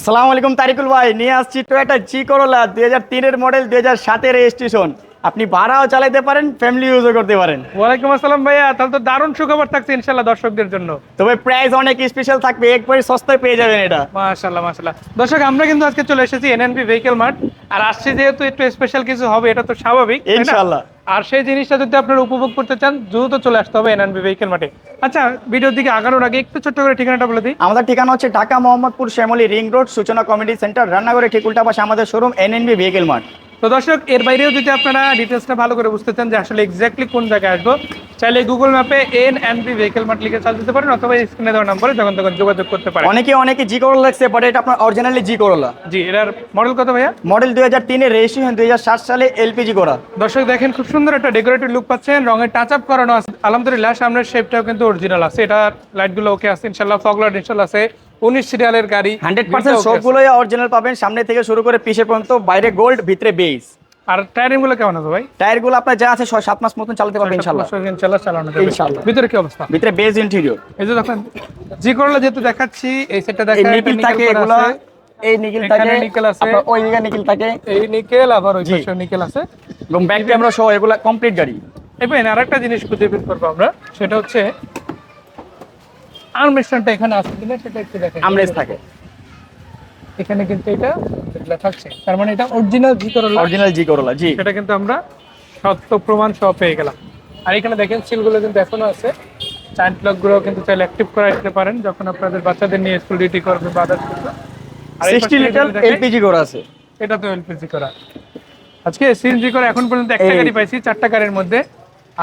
আসসালামু আলাইকুম তারিকুল ভাই নিয়ে আসছি টয়োটা জি করোলা দুই হাজার তিনের মডেল দুই হাজার সাতের রেজিস্ট্রেশন আপনি ভাড়াও চালাতে পারেন ফ্যামিলি ইউজও করতে পারেন। ওয়ালাইকুম আসসালাম ভাইয়া তাহলে তো দারুণ সুখবর থাকছে ইনশাল্লাহ দর্শকদের জন্য। তবে প্রাইস অনেক স্পেশাল থাকবে একবারে সস্তায় পেয়ে যাবেন এটা। মাশাল্লাহ মাশাল্লাহ দর্শক আমরা কিন্তু আজকে চলে এসেছি এনএনপি ভেহিকেল মার্ট আর আসছে যেহেতু একটু স্পেশাল কিছু হবে এটা তো স্বাভাবিক ইনশাল্লাহ। আর সেই জিনিসটা যদি আপনারা উপভোগ করতে চান, দ্রুত চলে আসতে হবে এনএনবি ভেহিকেল মাঠে। আচ্ছা ভিডিওর দিকে আগানোর আগে একটু ছোট্ট করে ঠিকানাটা বলে দিই। আমাদের ঠিকানা হচ্ছে Dhaka Mohammadpur Shyamoli ring road, Suchona committee centre, রান্নাঘরে ঠিক উল্টা পাশে আমাদের শোরুম এনএনবি ভেহিকেল মার্ট তো দর্শক এর বাইরেও যদি আপনারা ডিটেলসটা ভালো করে বুঝতে চান যে আসলে এক্স্যাক্টলি কোন জায়গায় আসব চাইলে গুগল ম্যাপে N N B vehicle mart লিখে চাল দিতে পারেন অথবা স্ক্রিনে দেওয়া নম্বরে যখন তখন যোগাযোগ করতে পারেন। অনেকে অনেকে জি করোলা লাগছে বাট এটা আপনার অরিজিনালি জি করোলা জি এটার মডেল কত ভাইয়া? মডেল দুই হাজার তিনের রেজিস্ট্রেশন দুই হাজার সাত সালে এলপিজি করা দর্শক দেখেন খুব সুন্দর একটা ডেকোরেটিভ লুক পাচ্ছেন রঙের টাচ আপ করানো আছে। আলহামদুলিল্লাহ সামনের শেপটাও কিন্তু অরিজিনাল আছে। এটা লাইটগুলো ওকে আছে ইনশাল্লাহ ফগলাইট ইনশাল্লাহ আছে। উনিশ সিরিয়ালের গাড়ি হান্ড্রেড পার্সেন্ট। সবগুলোই অরিজিনাল পাবেন। সামনে থেকে শুরু করে পিছে পর্যন্ত বাইরে গোল্ড ভিতরে বেস আর টায়ারিংগুলো কেমন আছে ভাই? টায়ারগুলো আপনার যা আছে ছয় সাত মাস মতন চালাতে পারবেন চালানো যাবে। ভিতরে কি অবস্থা? ভিতরে ইন্টেরিয়র এই যে দেখেন জি করলা যেহেতু দেখাচ্ছি এই সেটটা দেখা নিকেল থাকে এগুলো এই নিকেল থাকে নিকেল আছে। আপনার ওই দিকে নিকেল থাকে। এই নিকেল আবার ওই পাশে নিকেল আছে। এবং ব্যাক ক্যামেরা সহ এগুলো কমপ্লিট গাড়ি। এবার আরেকটা জিনিস খুঁজে বের করব আমরা সেটা হচ্ছে এখানে আছে কিনা সেটা একটু দেখেন আমরেজ থাকে। এখানে কিন্তু এটা এগুলা থাকছে। তার মানে এটা অরিজিনাল জি করলা অরিজিনাল জি। করোলা জি সেটা কিন্তু আমরা সত্য প্রমাণ সহ পেয়ে গেলাম। আর এখানে দেখেন সিলগুলো কিন্তু এখনও আছে। চাইল্ডগুলো কিন্তু চাইলে অ্যাক্টিভ করে রাখতে পারেন যখন আপনাদের বাচ্চাদের নিয়ে স্কুল ডিউটি করবে বা সিক্সটি পাশে লিটার এলপিজি করা আছে। এটা তো এলপিজি করা আজকে সিএনজি করা এখন পর্যন্ত একটা গাড়ি পাইছি চারটা গাড়ির মধ্যে।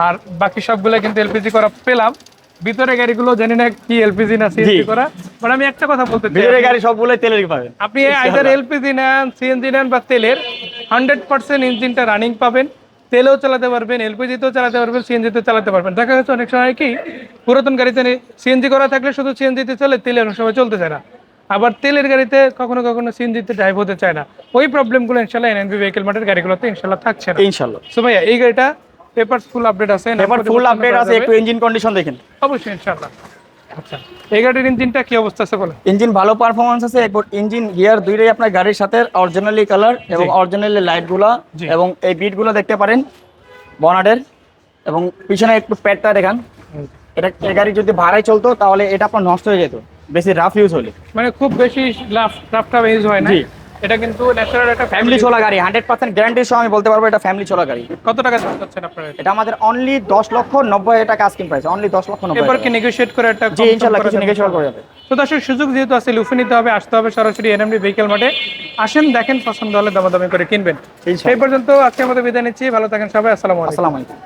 আর বাকি সবগুলো কিন্তু এলপিজি করা পেলাম। ভিতরে গাড়িগুলো জানি না কি এলপিজি না সিএনজি করা বাট আমি একটা কথা বলতে চাই। ভিতরে গাড়ি সবগুলোই তেলের পাবেন। আপনি আইদার এলপিজি নেন সিএনজি নেন বা তেলের হান্ড্রেড পার্সেন্ট ইঞ্জিনটা রানিং পাবেন তেলেও চালাতে পারবেন এলপিজিতেও চালাতে পারবেন সিএনজিতেও চালাতে পারবেন। দেখা যাচ্ছে অনেক সময় কি পুরাতন গাড়িতে সিএনজি করা থাকলে শুধু সিএনজিতে চলে তেলে অনেক সময় চলতে চায় না। আবার তেলের গাড়িতে কখনো কখনো সিএনজিতে ড্রাইভ হতে চায় না। ওই প্রবলেমগুলো ইনশাল্লাহ এনএনবি ভেহিকেল মার্টের গাড়িগুলোতে ইনশাল্লাহ থাকছে না। ইনশাল্লাহ। সো ভাইয়া এই গাড়িটা পেপার ফুল আপডেট আছে এবার ফুল আপডেট আছে একটু ইঞ্জিন কন্ডিশন দেখেন। অবশ্যই ইনশাল্লাহ আচ্ছা এই গাড়ির ইঞ্জিনটা কি অবস্থা আছে বলে ইঞ্জিন ভালো পারফরমেন্স আছে একবার ইঞ্জিন গিয়ার দুইটাই আপনার গাড়ির সাথে অরিজিনালি কালার এবং অরিজিনালি লাইটগুলা এবং এই বিটগুলো দেখতে পারেন বনাটের এবং পিছনে একটু প্যাডটা দেখান। এটা এই গাড়ি যদি ভাড়ায় চলতো তাহলে এটা আপনার নষ্ট হয়ে যেত বেশি রাফ ইউজ হলে। মানে খুব বেশি লাফ টাফটা ইউজ হয় না। এটা কিন্তু ন্যাচারাল একটা ফ্যামিলি চলা গাড়ি হান্ড্রেড পার্সেন্ট গ্যারান্টি সহ আমি বলতে পারব এটা ফ্যামিলি চলা গাড়ি। কত টাকা দাম চাচ্ছেন আপনারা এটা? আমাদের অনলি দশ লক্ষ নব্বই টাকা আস্কিং প্রাইস অনলি দশ লক্ষ নব্বই এবার কি। নেগোশিয়েট করে একটা জি ইনশাল্লাহ কিছু নেগোশিয়েট করা যাবে। তো দর্শক সুযোগ যেহেতু আছে লুফে নিতে হবে আসতে হবে সরাসরি এনএমডি ভেহিকেল মাঠে। আসেন দেখেন পছন্দ হলে দামাদামি করে কিনবেন। সেই পর্যন্ত আজকে আমাদের বিদায় নিচ্ছি। ভালো থাকেন সবাই আসসালামু আলাইকুম।